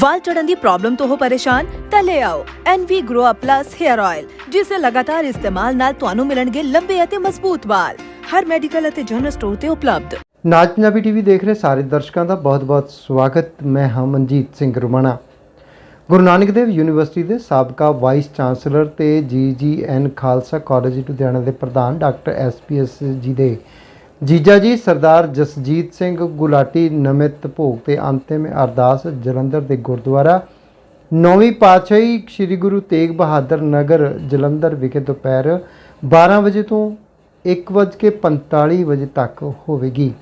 ਵਾਲ ਚੜਨ ਦੀ ਪ੍ਰੋਬਲਮ ਤੋਂ ਹੋ ਪਰੇਸ਼ਾਨ, ਤਾਂ ਲੈ ਆਓ NV Grow Up Plus Hair Oil ਜਿਸ ਦੇ ਲਗਾਤਾਰ ਇਸਤੇਮਾਲ ਨਾਲ ਤੁਹਾਨੂੰ ਮਿਲਣਗੇ ਲੰਬੇ ਅਤੇ ਮਜ਼ਬੂਤ ਵਾਲ। ਹਰ ਮੈਡੀਕਲ ਅਤੇ ਜਨਰਲ ਸਟੋਰ ਤੇ ਉਪਲਬਧ। ਨਾਜ ਪੰਜਾਬੀ ਟੀਵੀ ਦੇਖ ਰਹੇ ਸਾਰੇ ਦਰਸ਼ਕਾਂ ਦਾ ਬਹੁਤ-ਬਹੁਤ ਸਵਾਗਤ। ਮੈਂ ਹਾਂ ਮਨਜੀਤ ਸਿੰਘ ਰੁਮਾਣਾ। ਗੁਰੂ ਨਾਨਕ ਦੇਵ ਯੂਨੀਵਰਸਿਟੀ ਦੇ ਸਾਬਕਾ ਵਾਈਸ ਚਾਂਸਲਰ ਤੇ ਜੀਜੀਐਨ ਖਾਲਸਾ ਕਾਲਜ ਲੁਧਿਆਣਾ ਦੇ ਪ੍ਰਧਾਨ ਡਾਕਟਰ ਐਸਪੀਐਸ ਜੀ ਦੇ ਜੀਜਾ ਜੀ, ਸਰਦਾਰ ਜਸਜੀਤ ਸਿੰਘ ਗੁਲਾਟੀ ਨਮਿਤ ਭੋਗ ਤੇ ਅੰਤਿਮ ਅਰਦਾਸ ਜਲੰਧਰ ਦੇ ਗੁਰਦੁਆਰਾ। ਨੌਵੀਂ ਪਾਤਸ਼ਾਹੀ ਸ੍ਰੀ ਗੁਰੂ ਤੇਗ ਬਹਾਦਰ ਨਗਰ ਜਲੰਧਰ ਵਿਖੇ ਦੁਪਹਿਰ 12 ਵਜੇ ਤੋਂ 1:45 ਵਜੇ ਤੱਕ ਹੋਵੇਗੀ।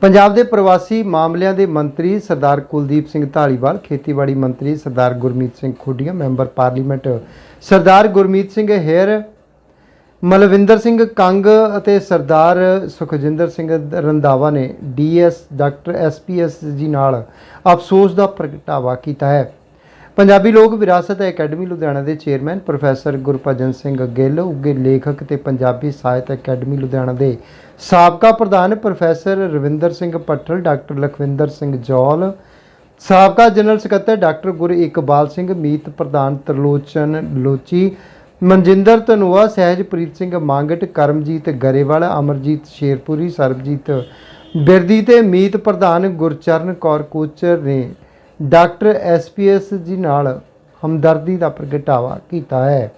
ਪੰਜਾਬ ਦੇ ਪ੍ਰਵਾਸੀ ਮਾਮਲਿਆਂ ਦੇ ਮੰਤਰੀ ਸਰਦਾਰ ਕੁਲਦੀਪ ਸਿੰਘ ਢਾਲੀਵਾਲ ਖੇਤੀਬਾੜੀ ਮੰਤਰੀ ਸਰਦਾਰ ਗੁਰਮੀਤ ਸਿੰਘ ਖੁੱਡੀਆਂ, ਮੈਂਬਰ ਪਾਰਲੀਮੈਂਟ ਸਰਦਾਰ ਗੁਰਮੀਤ ਸਿੰਘ ਹੇਰ ਮਲਵਿੰਦਰ ਸਿੰਘ ਕੰਗ ਅਤੇ ਸਰਦਾਰ ਸੁਖਜਿੰਦਰ ਸਿੰਘ ਰੰਧਾਵਾ ਨੇ ਡੀਐਸ ਡਾਕਟਰ ਐਸਪੀਐਸ ਜੀ ਨਾਲ ਅਫਸੋਸ ਦਾ ਪ੍ਰਗਟਾਵਾ ਕੀਤਾ ਹੈ। ਪੰਜਾਬੀ ਲੋਕ ਵਿਰਾਸਤ ਅਕੈਡਮੀ ਲੁਧਿਆਣਾ ਦੇ ਚੇਅਰਮੈਨ ਪ੍ਰੋਫੈਸਰ ਗੁਰਭਜਨ ਸਿੰਘ ਗਿੱਲ ਉੱਗੇ ਲੇਖਕ ਤੇ ਪੰਜਾਬੀ ਸਾਹਿਤ ਅਕੈਡਮੀ ਲੁਧਿਆਣਾ ਦੇ ਸਾਬਕਾ ਪ੍ਰਧਾਨ ਪ੍ਰੋਫੈਸਰ ਰਵਿੰਦਰ ਸਿੰਘ ਪੱਠਲ, ਡਾਕਟਰ ਲਖਵਿੰਦਰ ਸਿੰਘ ਜੌਲ, ਸਾਬਕਾ ਜਨਰਲ ਸਕੱਤਰ ਡਾਕਟਰ ਗੁਰ ਇਕਬਾਲ ਸਿੰਘ, ਮੀਤ ਪ੍ਰਧਾਨ ਤਰਲੋਚਨ ਲੋਚੀ ਮਨਜਿੰਦਰ ਧਨੋਆ, ਸਹਿਜਪ੍ਰੀਤ ਸਿੰਘ ਮੰਗਟ, ਕਰਮਜੀਤ ਗਰੇਵਾਲ, ਅਮਰਜੀਤ ਸ਼ੇਰਪੁਰੀ, ਸਰਬਜੀਤ ਬਿਰਦੀ ਤੇ ਮੀਤ ਪ੍ਰਧਾਨ ਗੁਰਚਰਨ ਕੌਰ ਕੋਚਰ ਨੇ ਡਾਕਟਰ ਐਸਪੀਐਸ ਜੀ ਨਾਲ ਹਮਦਰਦੀ ਦਾ ਪ੍ਰਗਟਾਵਾ ਕੀਤਾ ਹੈ।